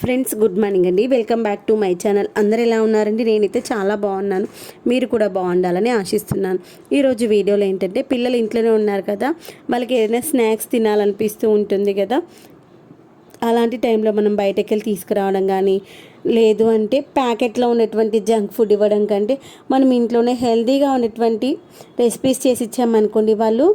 Friends good morning అండి. Welcome back to my channel అందరు ఎలా ఉన్నారండి? నేనైతే చాలా బాగున్నాను. మీరు కూడా బాగుండాలని ఆశిస్తున్నాను. ఈరోజు వీడియోలో ఏంటంటే పిల్లలు ఇంట్లోనే ఉన్నారు కదా. వాళ్ళకి ఏదైనా స్నాక్స్ తినాలనిపిస్తూ ఉంటుంది కదా. అలాంటి టైంలో మనం బయటకు వెళ్ళి తీసుకురావడం కానీ లేదు అంటే ప్యాకెట్లో ఉన్నటువంటి జంక్ ఫుడ్ ఇవ్వడం కంటే మనం ఇంట్లోనే హెల్తీగా ఉన్నటువంటి రెసిపీస్ చేసి ఇచ్చామనుకోండి వాళ్ళు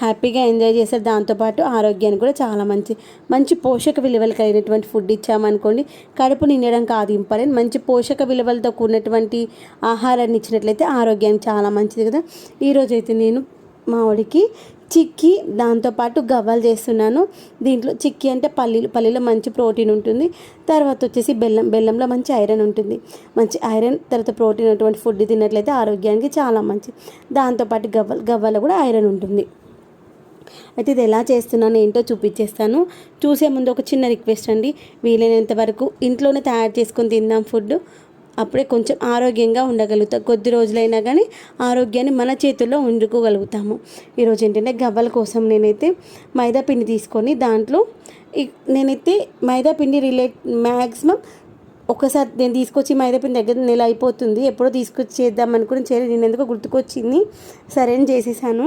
హ్యాపీగా ఎంజాయ్ చేస్తారు దాంతోపాటు ఆరోగ్యానికి కూడా చాలా మంచి మంచి పోషక విలువలు కలిగినటువంటి ఫుడ్ ఇచ్చామనుకోండి కడుపు నిండడం కాదు ఇంపార్టెంట్. మంచి పోషక విలువలతో కూడినటువంటి ఆహారాన్ని ఇచ్చినట్లయితే ఆరోగ్యానికి చాలా మంచిది కదా. ఈరోజైతే నేను మా వాడికి చిక్కీ దాంతోపాటు గవ్వలు చేస్తున్నాను. దీంట్లో చిక్కీ అంటే పల్లీలు పల్లీలో మంచి ప్రోటీన్ ఉంటుంది. తర్వాత వచ్చేసి బెల్లం బెల్లంలో మంచి ఐరన్ ఉంటుంది. మంచి ఐరన్ తర్వాత ప్రోటీన్ అటువంటి ఫుడ్ తిన్నట్లయితే ఆరోగ్యానికి చాలా మంచిది. దాంతోపాటు గవ్వలు గవ్వలో కూడా ఐరన్ ఉంటుంది. అయితే ఇది ఎలా చేస్తున్నాను ఏంటో చూపించేస్తాను. చూసే ముందు ఒక చిన్న రిక్వెస్ట్ అండి. వీలైనంత వరకు ఇంట్లోనే తయారు చేసుకొని తిందాం ఫుడ్ అప్పుడే కొంచెం ఆరోగ్యంగా ఉండగలుగుతాం. కొద్ది రోజులైనా కానీ ఆరోగ్యాన్ని మన చేతుల్లో వండుకోగలుగుతాము ఈరోజు ఏంటంటే గవ్వల కోసం నేనైతే మైదా పిండి తీసుకొని దాంట్లో నేనైతే మైదా పిండి రిలేట్ మ్యాక్సిమం ఒకసారి నేను తీసుకొచ్చి మైదాపిండి దగ్గర నెల అయిపోతుంది. ఎప్పుడో తీసుకొచ్చి చేద్దాం అనుకుని చేయలేదు నేను ఎందుకో గుర్తుకొచ్చింది. సరే అని చేసేసాను.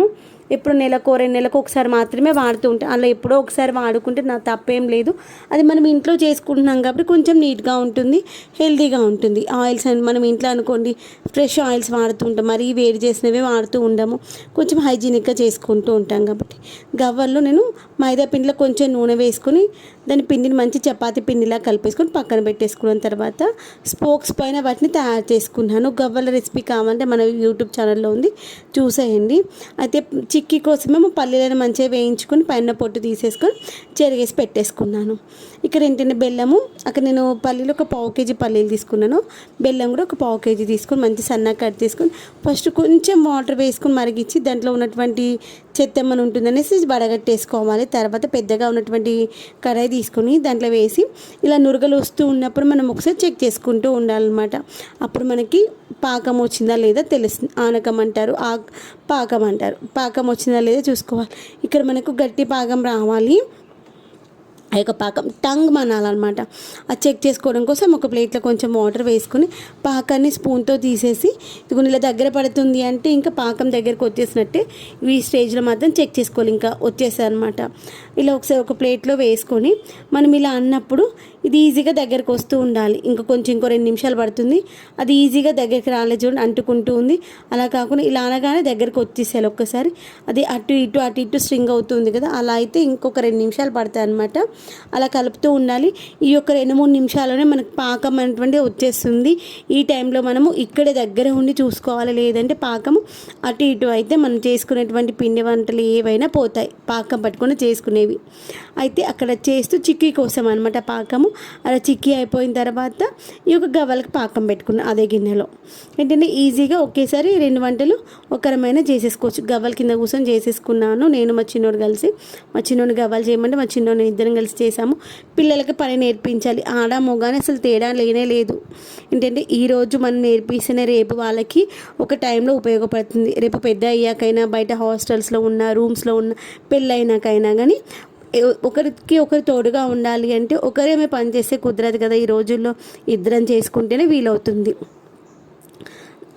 ఎప్పుడు నెలకు రెండు నెలకు ఒకసారి మాత్రమే వాడుతూ ఉంటాం. అలా ఎప్పుడో ఒకసారి వాడుకుంటే నా తప్పేం లేదు. అది మనం ఇంట్లో చేసుకుంటున్నాం కాబట్టి కొంచెం నీట్గా ఉంటుంది హెల్తీగా ఉంటుంది. ఆయిల్స్ అని మనం ఇంట్లో అనుకోండి ఫ్రెష్ ఆయిల్స్ వాడుతూ ఉంటాం. మరీ వేడి చేసినవే వాడుతూ ఉండము. కొంచెం హైజీనిక్గా చేసుకుంటూ ఉంటాం కాబట్టి గవ్వల్లో నేను మైదా పిండిలో కొంచెం నూనె వేసుకొని దాని పిండిని మంచి చపాతీ పిండిలా కలిపేసుకొని పక్కన పెట్టేసుకున్న తర్వాత స్పోక్స్ పైన వాటిని తయారు చేసుకున్నాను. గవ్వల రెసిపీ కావాలంటే మన యూట్యూబ్ ఛానల్లో ఉంది. చూసేయండి. అయితే చిక్కీ కోసమేమో పల్లీలను మంచిగా వేయించుకొని పైన పొట్టు తీసేసుకొని చెరిగేసి పెట్టేసుకున్నాను. ఇక్కడ ఏంటంటే బెల్లము అక్కడ నేను పల్లీలు ఒక పావు కేజీ పల్లీలు తీసుకున్నాను. బెల్లం కూడా ఒక పావు కేజీ తీసుకొని మంచి సన్నగా కట్ చేసుకొని ఫస్ట్ కొంచెం వాటర్ వేసుకొని మరిగించి దాంట్లో ఉన్నటువంటి చెత్తమ్మని ఉంటుందనేసి వడగట్టేసుకోవాలి. తర్వాత పెద్దగా ఉన్నటువంటి కడాయి తీసుకొని దాంట్లో వేసి ఇలా నురగలు వస్తూ ఉన్నప్పుడు మనం ఒకసారి చెక్ చేసుకుంటూ ఉండాలన్నమాట. అప్పుడు మనకి పాకం వచ్చిందా లేదా తెలుస్తుంది ఆనకం అంటారు ఆ పాకం అంటారు. పాకం వచ్చిందా లేదా చూసుకోవాలి. ఇక్కడ మనకు గట్టి పాకం రావాలి. ఆ యొక్క పాకం టంగ్ మనాలన్నమాట. అది చెక్ చేసుకోవడం కోసం ఒక ప్లేట్లో కొంచెం వాటర్ వేసుకుని పాకాన్ని స్పూన్తో తీసేసి ఇదిగోని ఇలా దగ్గర పడుతుంది అంటే ఇంకా పాకం దగ్గరకు వచ్చేసినట్టే ఈ స్టేజ్లో మాత్రం చెక్ చేసుకోవాలి. ఇంకా వచ్చేసాయి అనమాట ఇలా ఒకసారి ఒక ప్లేట్లో వేసుకొని మనం ఇలా అన్నప్పుడు ఇది ఈజీగా దగ్గరకు వస్తూ ఉండాలి. ఇంకా కొంచెం ఇంకో రెండు నిమిషాలు పడుతుంది. అది ఈజీగా దగ్గరికి రాలేదు చూడండి అంటుకుంటూ ఉంది. అలా కాకుండా ఇలా అనగానే దగ్గరకు వచ్చేసేయాలి ఒక్కసారి. అది అటు ఇటు అటు ఇటు స్ట్రింగ్ అవుతుంది కదా అలా అయితే ఇంకొక రెండు నిమిషాలు పడతాయి అనమాట అలా కలుపుతూ ఉండాలి. ఈ యొక్క రెండు మూడు నిమిషాల్లోనే మనకు పాకం అనేటువంటి వచ్చేస్తుంది. ఈ టైంలో మనము ఇక్కడే దగ్గర ఉండి చూసుకోవాలి లేదంటే పాకము అటు ఇటు అయితే మనం చేసుకునేటువంటి పిండి వంటలు ఏవైనా పోతాయి. పాకం పట్టుకొని చేసుకునేవి. అయితే అక్కడ చేస్తూ చిక్కీ కోసం అనమాట పాకము. అలా చిక్కీ అయిపోయిన తర్వాత ఈ యొక్క గవ్వలకు పాకం పెట్టుకున్నాను అదే గిన్నెలో. ఏంటంటే ఈజీగా ఒకేసారి రెండు వంటలు ఒకరమైన చేసేసుకోవచ్చు. గవ్వల కింద కూర్చొని చేసేసుకున్నాను. నేను మా చిన్నోడు కలిసి. మా చిన్నోడు గవ్వలు చేయమంటే మా చిన్నోడు ఇద్దరం కలిసి చేసాము పిల్లలకి పని నేర్పించాలి. ఆడ మొగానే అసలు తేడా లేనే లేదు. ఏంటంటే ఈరోజు మనం నేర్పిస్తేనే రేపు వాళ్ళకి ఒక టైంలో ఉపయోగపడుతుంది. రేపు పెద్ద అయ్యాకైనా బయట హాస్టల్స్లో ఉన్న రూమ్స్లో ఉన్న పెళ్ళైనాకైనా కానీ ఒకరికి ఒకరు తోడుగా ఉండాలి అంటే ఒకరేమే పని చేస్తే కుదరదు కదా ఈ రోజుల్లో ఇద్దరం చేసుకుంటేనే వీలవుతుంది.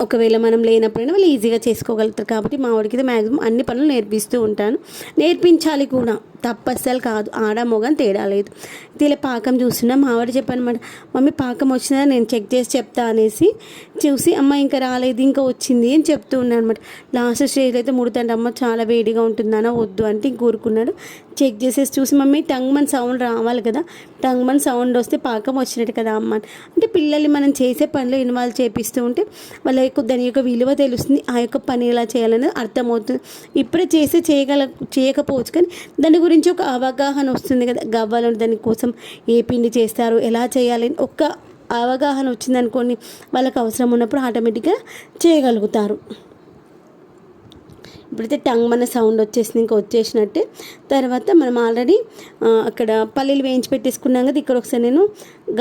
ఒకవేళ మనం లేనప్పుడైనా వాళ్ళు ఈజీగా చేసుకోగలుగుతారు కాబట్టి మా వాడికి మ్యాక్సిమం అన్ని పనులు నేర్పిస్తూ ఉంటాను. నేర్పించాలి కూడా. తప్పు అస్సలు కాదు. ఆడ మొగని తేడా లేదు. ఇలా పాకం చూస్తున్నా మావాడు చెప్పనమాట మమ్మీ పాకం వచ్చిందా? నేను చెక్ చేసి చెప్తా అనేసి చూసి అమ్మ ఇంకా రాలేదు ఇంకా వచ్చింది అని చెప్తూ ఉన్నాను అనమాట లాస్ట్ స్టేజ్లో అయితే ముడుతండి అమ్మ చాలా వేడిగా ఉంటుందనా వద్దు అంటే ఇంక ఊరుకున్నాడు. చెక్ చేసేసి చూసి మమ్మీ టంగ్ మన సౌండ్ రావాలి కదా. టంగ్ మన సౌండ్ వస్తే పాకం వచ్చినట్టు కదా అమ్మ. అంటే పిల్లల్ని మనం చేసే పనిలో ఇన్వాల్వ్ చేపిస్తూ ఉంటే వాళ్ళ యొక్క దాని యొక్క విలువ తెలుస్తుంది ఆ యొక్క పని ఎలా చేయాలనేది అర్థమవుతుంది. ఇప్పుడే చేసి చేయగల చేయకపోవచ్చు కానీ దాని గురించి ఒక అవగాహన వస్తుంది కదా. గవ్వాలని దాని కోసం ఏ పిండి చేస్తారు ఎలా చేయాలి అని ఒక్క అవగాహన వచ్చిందనుకోండి వాళ్ళకి అవసరం ఉన్నప్పుడు ఆటోమేటిక్గా చేయగలుగుతారు. ఇప్పుడైతే టంగ్ మన సౌండ్ వచ్చేసింది ఇంకా వచ్చేసినట్టే. తర్వాత మనం ఆల్రెడీ అక్కడ పల్లీలు వేయించి పెట్టేసుకున్నాం కదా ఇక్కడ ఒకసారి నేను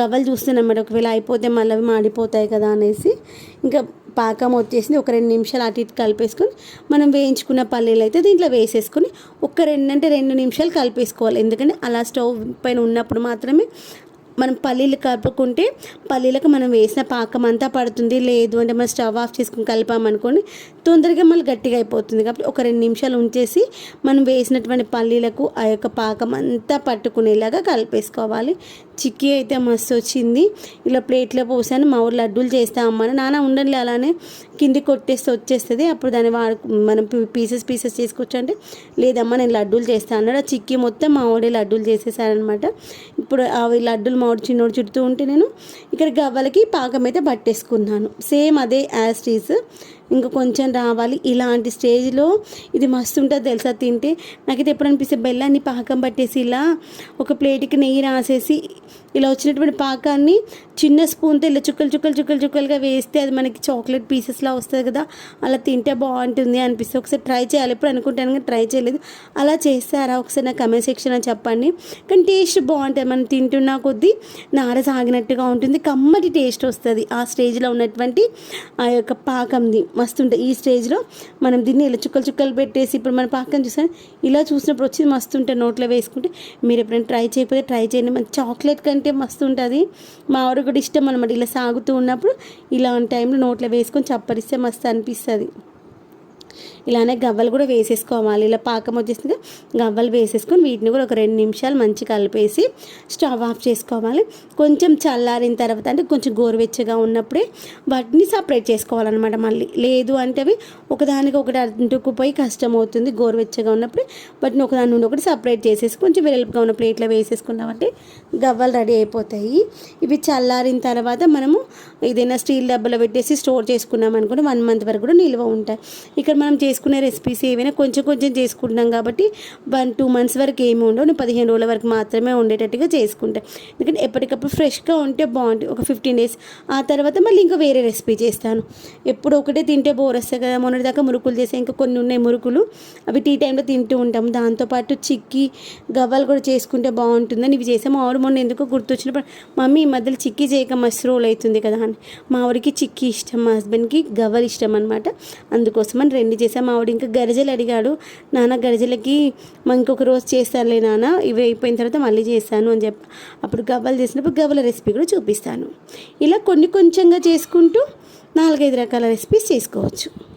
గవ్వలు చూస్తున్నాను అన్నమాట. ఒకవేళ అయిపోతే మళ్ళీ అవి మాడిపోతాయి కదా అనేసి. ఇంకా పాకం వచ్చేసింది ఒక రెండు నిమిషాలు అటు ఇటు కలిపేసుకొని మనం వేయించుకున్న పల్లీలు అయితే దీంట్లో వేసేసుకొని ఒక రెండు అంటే రెండు నిమిషాలు కలిపేసుకోవాలి. ఎందుకంటే అలా స్టవ్ పైన ఉన్నప్పుడు మాత్రమే మనం పల్లీలు కలుపుకుంటే పల్లీలకు మనం వేసిన పాకం అంతా పడుతుంది. లేదు అంటే మనం స్టవ్ ఆఫ్ చేసుకుని కలిపామనుకోండి తొందరగా మళ్ళీ గట్టిగా అయిపోతుంది. కాబట్టి ఒక రెండు నిమిషాలు ఉంచేసి మనం వేసినటువంటి పల్లీలకు ఆ యొక్క పాకం అంతా పట్టుకునేలాగా కలిపేసుకోవాలి. చిక్కీ అయితే మస్తు వచ్చింది. ఇలా ప్లేట్లో పోసాను మా ఊరు లడ్డూలు చేస్తా అమ్మని నాన్న ఉండండి అలానే కింది కొట్టేస్తే వచ్చేస్తుంది. అప్పుడు దాన్ని వాడు మనం పీసెస్ పీసెస్ చేసుకోవచ్చు అంటే లేదమ్మా నేను లడ్డూలు చేస్తాను అన్నాడు. ఆ చిక్కీ మొత్తం మా ఊడే లడ్డూలు చేసేసారనమాట ఇప్పుడు అవి లడ్డూలు మామిడి చిన్నోడు చుడుతూ ఉంటే నేను ఇక్కడ గవ్వలకి పాకం అయితే పట్టేసుకున్నాను. సేమ్ అదే యాస్టీస్ ఇంకా కొంచెం రావాలి. ఇలాంటి స్టేజ్లో ఇది మస్తు ఉంటుంది తెలుసా తింటే? నాకైతే ఎప్పుడు అనిపిస్తే బెల్లాన్ని పాకం పట్టేసి ఇలా ఒక ప్లేట్కి నెయ్యి రాసేసి ఇలా వచ్చినటువంటి పాకాన్ని చిన్న స్పూన్తో ఇలా చుక్కలు చుక్కలు చుక్కలు చుక్కలుగా వేస్తే అది మనకి చాక్లెట్ పీసెస్లా వస్తుంది కదా? అలా తింటే బాగుంటుంది అనిపిస్తే ఒకసారి ట్రై చేయాలి. ఎప్పుడు అనుకుంటాను కానీ ట్రై చేయలేదు. అలా చేస్తారా? ఒకసారి నా కమెంట్ సెక్షన్ చెప్పండి. కానీ టేస్ట్ బాగుంటుంది. మనం తింటున్నా కొద్దీ నార సాగినట్టుగా ఉంటుంది. కమ్మటి టేస్ట్ వస్తుంది ఆ స్టేజ్లో ఉన్నటువంటి ఆ యొక్క పాకంది. మస్తు ఉంటాయి ఈ స్టేజ్లో మనం దీన్ని ఇలా చుక్కలు చుక్కలు పెట్టేసి ఇప్పుడు మన పాకం చూసాను ఇలా చూసినప్పుడు వచ్చి మస్తు ఉంటుంది నోట్లో వేసుకుంటే. మీరు ఎప్పుడైనా ట్రై చేయకపోతే ట్రై చేయండి. మన చాక్లెట్ కంటే మస్తు ఉంటుంది. మా ఆవిడ కూడా ఇష్టం అనమాట ఇలా సాగుతూ ఉన్నప్పుడు ఇలాంటి టైంలో నోట్లో వేసుకొని చప్పరిస్తే మస్తు అనిపిస్తుంది. ఇలానే గవ్వలు కూడా వేసేసుకోవాలి. ఇలా పాకం వచ్చేసింది గవ్వలు వేసేసుకొని వీటిని కూడా ఒక రెండు నిమిషాలు మంచి కలిపేసి స్టవ్ ఆఫ్ చేసుకోవాలి. కొంచెం చల్లారిన తర్వాత అంటే కొంచెం గోరువెచ్చగా ఉన్నప్పుడే వాటిని సపరేట్ చేసుకోవాలన్నమాట మళ్ళీ. లేదు అంటే అవి ఒకదానికి ఒకటి అంటుకుపోయి కష్టం అవుతుంది గోరువెచ్చగా ఉన్నప్పుడు. వాటిని ఒకదాని నుండి ఒకటి సపరేట్ చేసేసి కొంచెం వెలుపుగా ఉన్న ప్లేట్లో వేసేసుకున్నామంటే గవ్వలు రెడీ అయిపోతాయి. ఇవి చల్లారిన తర్వాత మనము ఏదైనా స్టీల్ డబ్బాలో పెట్టేసి స్టోర్ చేసుకున్నాం అనుకుంటే వన్ మంత్ వరకు కూడా నిల్వ ఉంటాయి. ఇక్కడ మనం చేసుకునే రెసిపీస్ ఏవైనా కొంచెం కొంచెం చేసుకుంటున్నాం కాబట్టి వన్ టూ మంత్స్ వరకు ఏమి ఉండవు. నేను పదిహేను రోజుల వరకు మాత్రమే ఉండేటట్టుగా చేసుకుంటాను ఎందుకంటే ఎప్పటికప్పుడు ఫ్రెష్గా ఉంటే బాగుంటుంది. ఒక ఫిఫ్టీన్ డేస్ ఆ తర్వాత మళ్ళీ ఇంకా వేరే రెసిపీ చేస్తాను. ఎప్పుడు ఒకటే తింటే బోర్ వస్తాయి కదా. మొన్నటి దాకా మురుకులు చేసే ఇంకా కొన్ని ఉన్నాయి మురుకులు. అవి టీ టైంలో తింటూ ఉంటాం. దాంతోపాటు చిక్కీ గవ్వలు కూడా చేసుకుంటే బాగుంటుందని ఇవి చేసాము ఆవిడ మొన్న ఎందుకో గుర్తొచ్చినప్పుడు మమ్మీ ఈ మధ్యలో చిక్కీ చేయక మస్తు రోల్ అవుతుంది కదా అని. మా ఆవిడకి చిక్కీ ఇష్టం. మా హస్బెండ్కి గవ్వలు ఇష్టం అనమాట అందుకోసం అని రెండు చేసాం మా ఆవిడ ఇంకా గరిజలు అడిగాడు. నాన్న గరిజలకి మా ఇంకొక రోజు చేస్తానులే నాన్న. ఇవి అయిపోయిన తర్వాత మళ్ళీ చేస్తాను అని చెప్పి అప్పుడు గవ్వలు చేసినప్పుడు గవ్వల రెసిపీ కూడా చూపిస్తాను. ఇలా కొన్ని కొంచెంగా చేసుకుంటూ నాలుగైదు రకాల రెసిపీస్ చేసుకోవచ్చు.